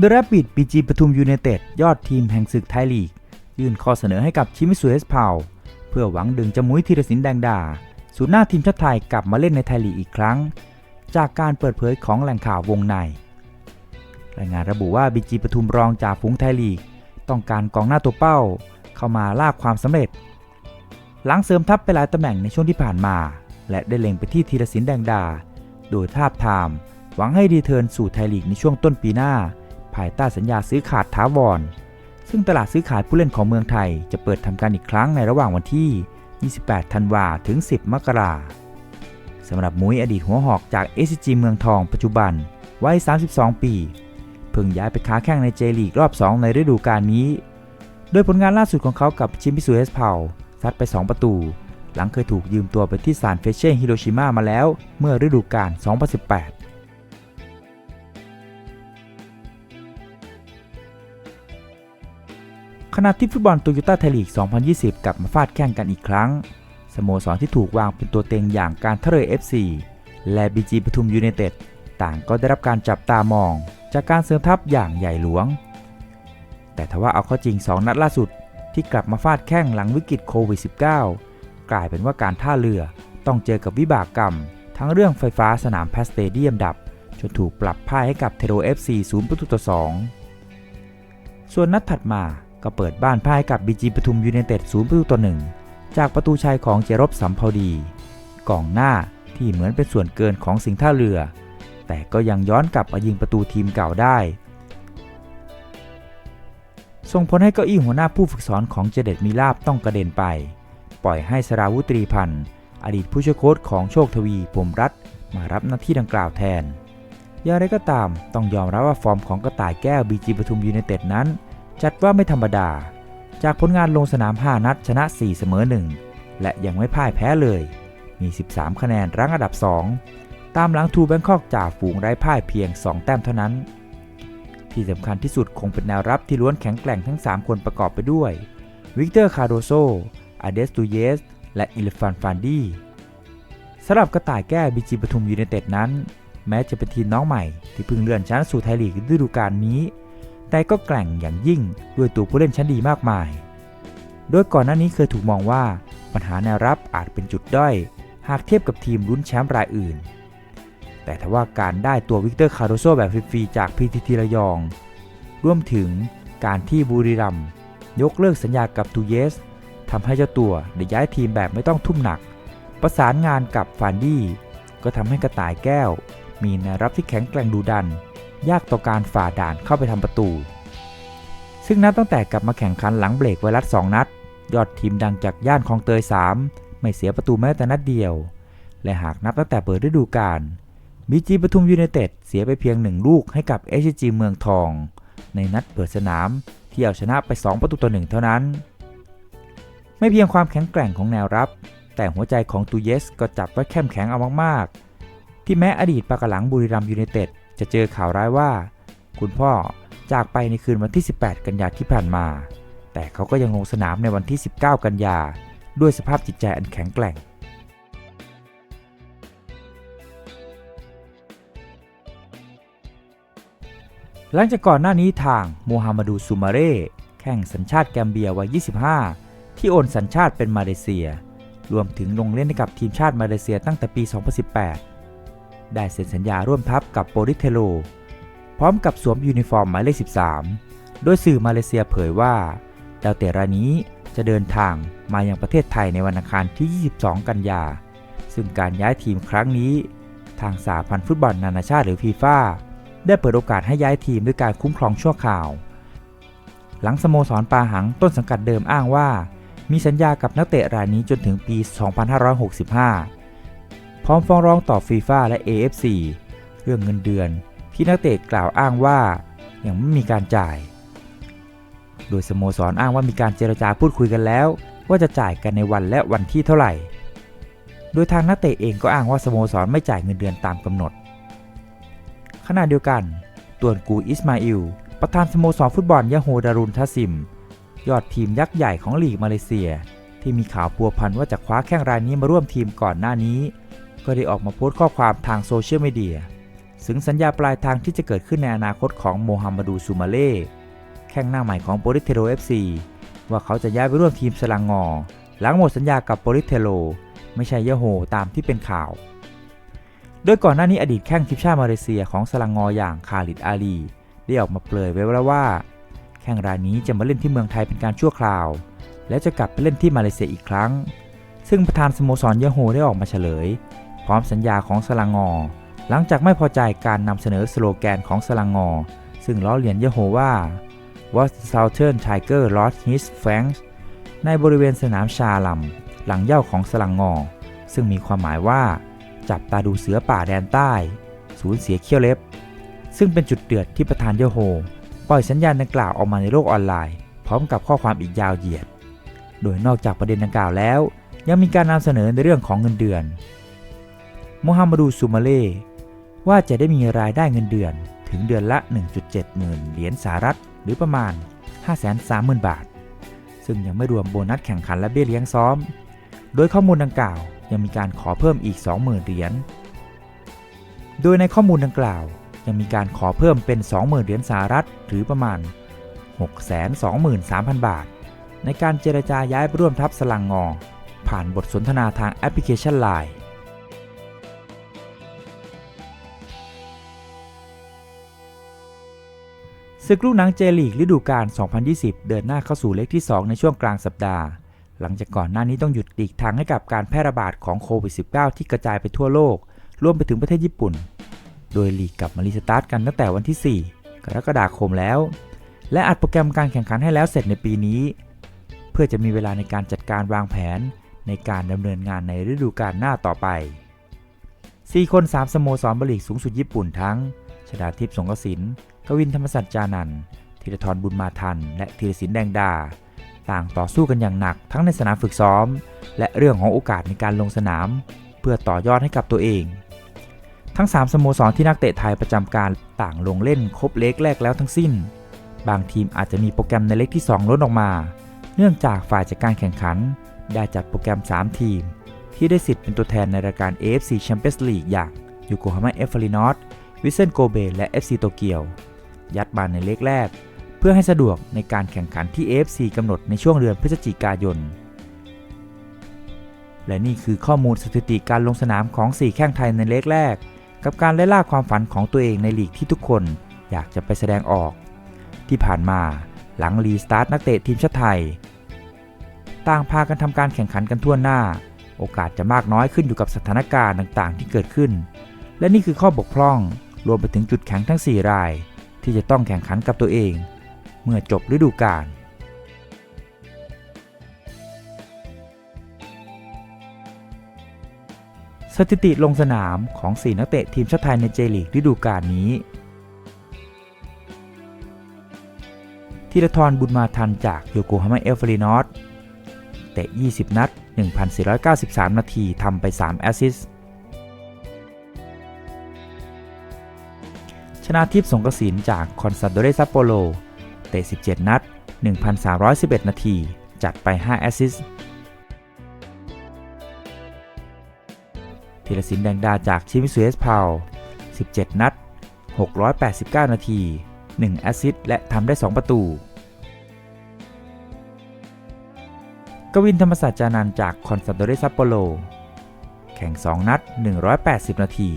The Rapid PG ปทุมยูไนเต็ดยอดทีมแห่งศึกไทยลีก ยื่นข้อเสนอให้กับชิมิสุเอสเพาเพื่อหวังดึงจมุ้ยธีรศิลป์แดงดาศูนย์หน้าทีมชาติไทยกลับมาเล่นในไทยลีกอีกครั้ง จากการเปิดเผยของแหล่งข่าววงใน รายงานระบุว่าบีจีปทุมรองจากฝูงไทยลีก ต้องการกองหน้าตัวเป้า เข้ามาลากความสำเร็จ หลังเสริมทัพไปหลายตำแหน่งในช่วงที่ผ่านมา และได้เล็งไปที่ธีรศิลป์แดงดา โดยทาบทาม หวังให้ดีเทิร์นสู่ไทยลีกในช่วงต้นปีหน้าายใต้สัญญาซื้อขาดท้าวร ซึ่งตลาดซื้อขายผู้เล่นของเมืองไทยจะเปิดทำการอีกครั้งในระหว่างวันที่ 28 ธันวาถึง 10 มกราสำหรับมุ้ยอดีตหัวหอกจาก SCG เมืองทองปัจจุบันวัย 32 ปี เพิ่งย้ายไปค้าแข่งในเจลีกรอบ 2 ในฤดูกาลนี้ โดยผลงานล่าสุดของเขากับชิมพิสุเอสเพาซัดไป 2 ประตู หลังเคยถูกยืมตัวไปที่ซานเฟเช่ฮิโรชิมามาแล้วเมื่อฤดูกาล2018 ขณะที่ฟุตบอลโตโยต้าไทยลีก 2020 กลับมาฟาดแข่งกันอีกครั้ง สโมสรที่ถูกวางเป็นตัวเต็งอย่างการท่าเรือ FC และบีจีปทุมยูไนเต็ดต่างก็ได้รับการจับตามอง จากการเสริมทัพอย่างใหญ่หลวง แต่ทว่าเอาข้าจริง 2 นัดล่าสุดที่กลับมาฟาดแข้งหลังวิกฤตโควิด -19 กลายเป็นว่าการท่าเรือต้องเจอกับวิบากกรรม ทั้งเรื่องไฟฟ้าสนามแพสเตเดียมดับ จนถูกปรับพ่ายให้กับเทโร FC 0ประตูต่อ2ส่วนนัดถัดมา ก็เปิดบ้านพ่ายกับบีจีปทุมยูไนเต็ด0ประตูต่อ1จากประตูชัยของเจรบสัมภาดีกองหน้าที่เหมือนเป็นส่วนเกินของสิงห์ท่าเรือ แต่ก็ยังย้อนกลับมายิงประตูทีมเก่าได้ส่งผลให้เก้าอี้หัวหน้าผู้ฝึกสอนของเจเดตมีลาบต้องกระเด็นไป ปล่อยให้สราวุตรีพันธ์ อดีตผู้ช่วยโค้ชของโชคทวีผมรัฐมารับหน้าที่ดังกล่าวแทนอย่างไรก็ตามต้องยอมรับว่าฟอร์มของกระต่ายแก้วบีจีปทุมยูไนเต็ดนั้น จัดว่าไม่ธรรมดา จากผลงานลงสนาม 5 นัดชนะ 4 เสมอ 1 และยังไม่พ่ายแพ้เลย มี 13 คะแนนรั้งอันดับ 2 ตามหลังทูแบงคอกจ่าฝูงไร้พ่ายเพียง 2 แต้มเท่านั้น ที่สำคัญที่สุดคงเป็นแนวรับที่ล้วนแข็งแกร่งทั้ง 3 คนประกอบไปด้วย วิกเตอร์คาโดโซอเดสตูเยส และอิลฟานฟานดีสำหรับกระต่ายแก้บีจีปทุมยูไนเต็ดนั้น แม้จะเป็นทีมน้องใหม่ที่เพิ่งเลื่อนชั้นสู่ไทยลีกฤดูกาลนี้ แต่ก็แกร่งอย่างยิ่งด้วยตัวผู้เล่นชั้นดีมากมาย โดยก่อนหน้านี้เคยถูกมองว่าปัญหาแนวรับอาจเป็นจุดด้อย หากเทียบกับทีมลุ้นแชมป์รายอื่น แต่ทว่าการได้ตัววิกเตอร์คาร์โดโซแบบฟรีๆจากพีทีทีระยอง รวมถึงการที่บุรีรัมย์ยกเลิกสัญญากับตูเยสทำให้เจ้าตัวได้ย้ายทีมแบบไม่ต้องทุ่มหนัก ประสานงานกับฟานดี้ก็ทำให้กระต่ายแก้ว มีแนวรับที่แข็งแกร่งดูดัน ยากต่อการฝ่าด่านเข้าไปทำประตู ซึ่งนับตั้งแต่กลับมาแข่งขันหลังเบรกไวรัส2นัด ยอดทีมดังจากย่านคลองเตย 3 ไม่เสียประตูแม้แต่นัดเดียว และหากนับตั้งแต่เปิดฤดูกาลบีจีปทุมยูไนเต็ดเสียไปเพียงหนึ่งลูกให้กับเอชจีเมืองทอง ในนัดเปิดสนามที่เอาชนะไป 2 ประตูต่อหนึ่งเท่านั้น ไม่เพียงความแข็งแกร่งของแนวรับ แต่หัวใจของตูเยสก็จับไว้เข้มแข็งเอามากๆ ที่แม้อดีตปากหลังบุรีรัมย์ยูไนเต็ด จะเจอข่าวร้ายว่า คุณพ่อจากไปในคืนวันที่ 18 กันยาที่ผ่านมา แต่เขาก็ยังลงสนามในวันที่ 19 กันยา ด้วยสภาพจิตใจอันแข็งแกร่ง หลังจากก่อนหน้านี้ทางโมฮัมหมัดูซูมาเร่แข่งสัญชาติแกมเบียวัย 25 ที่โอนสัญชาติเป็นมาเลเซีย รวมถึงลงเล่นให้กับทีมชาติมาเลเซียตั้งแต่ปี 2018 ได้เซ็นสัญญาร่วมทัพกับโปริเทโล พร้อมกับสวมยูนิฟอร์มหมายเลข 13 โดยสื่อมาเลเซียเผยว่าดาวเตะรายนี้จะเดินทางมายังประเทศไทยในวันอังคารที่ 22 กันยา ซึ่งการย้ายทีมครั้งนี้ ทางสาพันธ์ฟุตบอลนานาชาติหรือฟีฟ่าได้เปิดโอกาสให้ย้ายทีมด้วยการคุ้มครองชั่วคราว หลังสโมสรปาหังต้นสังกัดเดิมอ้างว่า มีสัญญากับนักเตะรายนี้จนถึงปี 2565 ร้อมฟ้องร้องต่อฟีฟ่าและ AFC เรื่องเงินเดือนที่นักเตะกล่าวอ้างว่ายังไม่มีการจ่าย โดยสโมสรอ้างว่ามีการเจรจาพูดคุยกันแล้ว ว่าจะจ่ายกันในวันและวันที่เท่าไหร่ โดยทางนักเตะเองก็อ้างว่าสโมสรไม่จ่ายเงินเดือนตามกำหนด ขณะเดียวกันตวนกูอิสมาอิลประธานสโมสรฟุตบอลยะโฮดารุนทัสซิม ยอดทีมยักษ์ใหญ่ของลีกมาเลเซีย ที่มีข่าวพัวพันว่าจะคว้าแข้งรายนี้มาร่วมทีมก่อนหน้านี้ ก็ได้ออกมาโพสต์ข้อความทางโซเชียลมีเดียถึงสัญญาปลายทางที่จะเกิดขึ้นในอนาคตของโมฮัมหมัดูซูมาเล่แข้งหน้าใหม่ของโปริเทโร FC ว่าเขาจะย้ายไปร่วมทีมสลังงอ หลังหมดสัญญากับโปริเทโร ไม่ใช่ยะโฮตามที่เป็นข่าว โดยก่อนหน้านี้อดีตแข้งทีมชาติมาเลเซียของสลังงออย่างคาลิดอาลี ได้ออกมาเปลยไว้แล้วว่า แข้งรายนี้จะมาเล่นที่เมืองไทยเป็นการชั่วคราว และจะกลับไปเล่นที่มาเลเซียอีกครั้ง ซึ่งประธานสโมสรยะโฮได้ออกมาเฉลย ร้อมสัญญาของสลังงอ หลังจากไม่พอใจการนำเสนอสโลแกนของสลังงอ ซึ่งล้อเลียนยโฮว่า What Southern Tiger lost his fangs ในบริเวณสนามชาลัม หลังเหย่าของสลังงอ ซึ่งมีความหมายว่า จับตาดูเสือป่าแดนใต้สูญเสียเขี้ยวเล็บ ซึ่งเป็นจุดเดือดที่ประธานเยโฮ ปล่อยสัญญาณดังกล่าวออกมาในโลกออนไลน์ พร้อมกับข้อความอีกยาวเหยียด โดยนอกจากประเด็นดังกล่าวแล้ว ยังมีการนำเสนอในเรื่องของเงินเดือน มฮัมหมัดูซูมาเล่ว่าจะได้มีรายได้เงินเดือนถึงเดือนละ 1.7 หมื่นเหรียญสหรัฐหรือประมาณ 530,000 บาท ซึ่งยังไม่รวมโบนัสแข่งขันและเบี้ยเลี้ยงซ้อม โดยข้อมูลดังกล่าวยังมีการขอเพิ่มอีก 20,000 เหรียญ โดยในข้อมูลดังกล่าวยังมีการขอเพิ่มเป็น 20,000 เหรียญสหรัฐหรือประมาณ 623,000 บาท ในการเจรจาย้ายร่วมทัพสลังงอ ผ่านบทสนทนาทางแอปพลิเคชัน Line ศึกลูกหนังเจลีกฤดูกาล 2020 เดินหน้าเข้าสู่เลขที่ 2 ในช่วงกลางสัปดาห์ หลังจากก่อนหน้านี้ต้องหยุดหลีกทางให้กับการแพร่ระบาดของโควิด -19 ที่กระจายไปทั่วโลก รวมไปถึงประเทศญี่ปุ่น โดยลีกกลับมารีสตาร์ทกันตั้งแต่วันที่ 4 กรกฎาคมแล้ว และอัดโปรแกรมการแข่งขันให้แล้วเสร็จในปีนี้ เพื่อจะมีเวลาในการจัดการวางแผน ในการดำเนินงานในฤดูกาลหน้าต่อไป 4 คน 3 สโมสรบลีกสูงสุดญี่ปุ่นทั้งชนาทิพย์สงกสิน กวินธรรมสัจจานันท์ธีรทรบุญมาทัน และธีรศิลป์แดงดา ต่างต่อสู้กันอย่างหนักทั้งในสนามฝึกซ้อม และเรื่องของโอกาสในการลงสนาม เพื่อต่อยอดให้กับตัวเอง ทั้ง 3 สโมสรที่นักเตะไทยประจำการต่างลงเล่นครบเล็กแรกแล้วทั้งสิ้น บางทีมอาจจะมีโปรแกรมในเล็กที่ 2ล้นออกมา เนื่องจากฝ่ายจัดการแข่งขัน ได้จัดโปรแกรม 3 ทีม ที่ได้สิทธิ์เป็นตัวแทนในรายการ AFC Champions League อย่างยูโกฮาม่าเอฟเฟรินอตวิเซนโกเบและ FC โตเกียว ยัดมาในเลขแรก เพื่อให้สะดวกในการแข่งขันที่ AFC กำหนดในช่วงเดือนพฤศจิกายน และนี่คือข้อมูลสถิติการลงสนามของ 4 แข้งไทยในเลขแรก กับการไล่ล่าความฝันของตัวเองในลีกที่ทุกคนอยากจะไปแสดงออก ที่ผ่านมาหลังรีสตาร์ทนักเตะทีมชาติไทย ต่างพากันทำการแข่งขันกันทั่วหน้า โอกาสจะมากน้อยขึ้นอยู่กับสถานการณ์ต่างๆ ที่เกิดขึ้น และนี่คือข้อบกพร่องรวมไปถึงจุดแข็งทั้ง 4 ราย ที่จะต้องแข่งขันกับตัวเอง เมื่อจบฤดูกาลสถิติลงสนามของ 4 นักเตะทีมชาติไทยในเจลีกฤดูกาลนี้ธีรทรบุญมาทันจากโยโกฮาม่าเอลฟรีนอตเตะ 20 นัด 1,493 นาทีทำไป 3 แอสซิสต์ นาทิพย์สงกระสินจากคอนซาโดเรซัปโปโลเตะ 17 นัด 1,311 นาที จัดไป 5 แอสซิสต์ธีรศิลป์แดงดาจากชิมิสุเอสพาว 17 นัด 689 นาที 1 แอสซิสต์และทำได้ 2 ประตู กวินธรรมศาสตร์จานันจากคอนซาโดเรซัปโปโล แข่ง 2 นัด 180 นาที